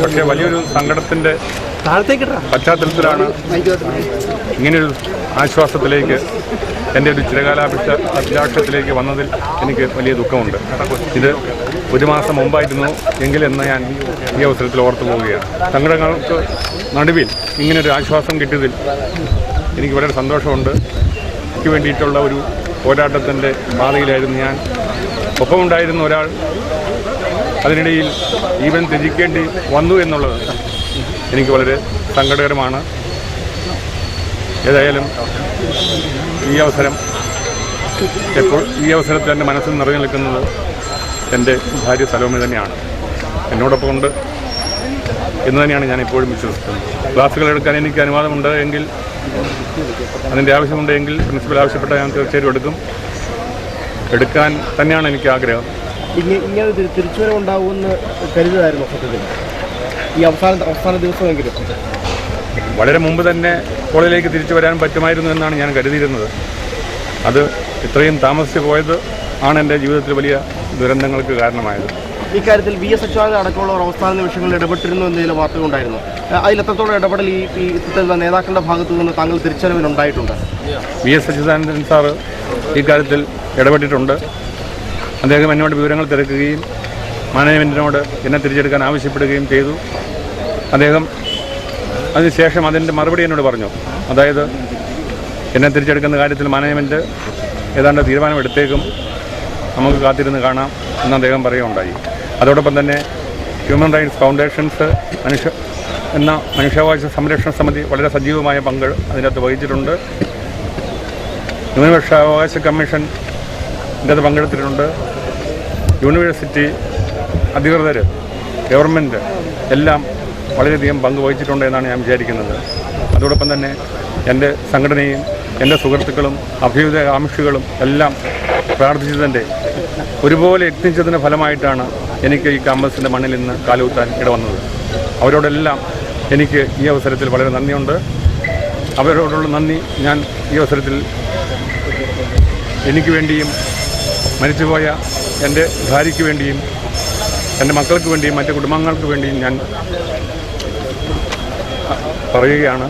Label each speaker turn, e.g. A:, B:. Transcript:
A: പക്ഷേ വലിയൊരു
B: സങ്കടത്തിന്റെ
A: പശ്ചാത്തലത്തിലാണ് ഇങ്ങനെയൊരു ആശ്വാസത്തിലേക്ക് എന്റെ ഒരു ചിരകാലാഭിഷ്ട അഭിലാഷത്തിലേക്ക് വന്നതിൽ എനിക്ക് വലിയ ദുഃഖമുണ്ട്. ഇത് ഒരു മാസം മുമ്പായിരുന്നു എങ്കിലെന്ന് ഞാൻ ഈ അവസരത്തിൽ ഓർത്തു പോവുകയാണ്. സങ്കടങ്ങൾക്ക് നടുവിൽ ഇങ്ങനൊരു ആശ്വാസം കിട്ടിയതിൽ എനിക്ക് വളരെ സന്തോഷമുണ്ട്. എനിക്ക് വേണ്ടിയിട്ടുള്ള ഒരു പോരാട്ടത്തിന്റെ പാതയിലായിരുന്നു ഞാൻ. ഒപ്പമുണ്ടായിരുന്ന ഒരാൾ അതിനിടയിൽ ഈവൻ ത്യജിക്കേണ്ടി വന്നു എന്നുള്ളത് എനിക്ക് വളരെ സങ്കടകരമാണ്. ഏതായാലും ഈ അവസരം എപ്പോൾ ഈ അവസരത്തിൽ എന്റെ മനസ്സിൽ നിറഞ്ഞു നിൽക്കുന്നത് എന്റെ ഭാര്യ സലോമി തന്നെയാണ്. എന്നോടൊപ്പം ഉണ്ട് എന്ന് തന്നെയാണ് ഞാൻ എപ്പോഴും വിശ്വസിക്കുന്നത്. ക്ലാസ്സുകൾ എടുക്കാൻ എനിക്ക് അനുവാദമുണ്ട് എങ്കിൽ അതിന്റെ ആവശ്യമുണ്ടെങ്കിൽ പ്രിൻസിപ്പൽ ആവശ്യപ്പെട്ടാൽ ഞാൻ തീർച്ചയായിട്ടും എടുക്കും. എടുക്കാൻ തന്നെയാണ് എനിക്ക് ആഗ്രഹം.
B: ഇങ്ങനെ സത്യത്തിൽ. ഈ അവസാന അവസാന ദിവസമെങ്കിലും.
A: വളരെ മുമ്പ് തന്നെ കോളേജിലേക്ക് തിരിച്ചു വരാൻ പറ്റുമായിരുന്നു എന്നാണ് ഞാൻ കരുതിയിരുന്നത്. അത് ഇത്രയും താമസിച്ചു പോയത് ആണ് എന്റെ ജീവിതത്തിൽ വലിയ ദുരന്തങ്ങൾക്ക് കാരണമായത്.
B: ഇക്കാര്യത്തിൽ വി എസ് എച്ച് ആർ അടക്കമുള്ള അവസാന നിമിഷങ്ങളിൽ ഇടപെട്ടിരുന്നു എന്നതിലെ വാർത്തകൾ ഉണ്ടായിരുന്നു അതിൽ എത്രത്തോളം ഇടപെടൽ ഈ ഈ ഇത്തരത്തിലുള്ള നേതാക്കളുടെ ഭാഗത്തു നിന്ന് താങ്കൾ തിരിച്ചറിവിനുണ്ടായിട്ടുണ്ട്
A: വി എസ് അച്യുതാനന്ദൻ സാറ് ഇക്കാര്യത്തിൽ ഇടപെട്ടിട്ടുണ്ട്. അദ്ദേഹം എന്നോട് വിവരങ്ങൾ തിരക്കുകയും മാനേജ്മെന്റിനോട് എന്നെ തിരിച്ചെടുക്കാൻ ആവശ്യപ്പെടുകയും ചെയ്തു. അദ്ദേഹം അതിനുശേഷം അതിന്റെ മറുപടി എന്നോട് പറഞ്ഞു. അതായത് എന്നെ തിരിച്ചെടുക്കുന്ന കാര്യത്തിൽ മാനേജ്മെന്റ് ഏതാണ്ട് തീരുമാനമെടുത്തേക്കും. നമുക്ക് കാത്തിരുന്ന് കാണാം എന്ന് അദ്ദേഹം പറയുകയുണ്ടായി. അതോടൊപ്പം തന്നെ ഹ്യൂമൻ റൈറ്റ്സ് ഫൗണ്ടേഷൻസ് മനുഷ്യ എന്ന മനുഷ്യാവകാശ സംരക്ഷണ സമിതി വളരെ സജീവമായ പങ്ക് അതിനകത്ത് വഹിച്ചിട്ടുണ്ട്. ന്യൂനപക്ഷാവകാശ കമ്മീഷൻ ഇതിനകത്ത് പങ്കെടുത്തിട്ടുണ്ട്. യൂണിവേഴ്സിറ്റി അധികൃതർ ഗവൺമെന്റ് എല്ലാം വളരെയധികം പങ്ക് വഹിച്ചിട്ടുണ്ട് എന്നാണ് ഞാൻ വിചാരിക്കുന്നത്. അതോടൊപ്പം തന്നെ എന്റെ സംഘടനയും എന്റെ സുഹൃത്തുക്കളും അഭ്യുദയ ആമുഷികളും എല്ലാം പ്രാർത്ഥിച്ചതിന്റെ ഒരുപോലെ യത്നിച്ചതിന്റെ ഫലമായിട്ടാണ് എനിക്ക് ഈ ക്യാമ്പസിന്റെ മണ്ണിൽ നിന്ന് കാലുകുത്താൻ ഇടവന്നത്. അവരോടെല്ലാം എനിക്ക് ഈ അവസരത്തിൽ വളരെ നന്ദിയുണ്ട്. അവരോടുള്ള നന്ദി ഞാൻ ഈ അവസരത്തിൽ എനിക്ക് വേണ്ടിയും മരിച്ചുപോയ എന്റെ ഭാര്യയ്ക്ക് വേണ്ടിയും എന്റെ മക്കൾക്ക് വേണ്ടിയും മറ്റു കുടുംബങ്ങൾക്ക് വേണ്ടിയും ഞാൻ പറയുകയാണ്.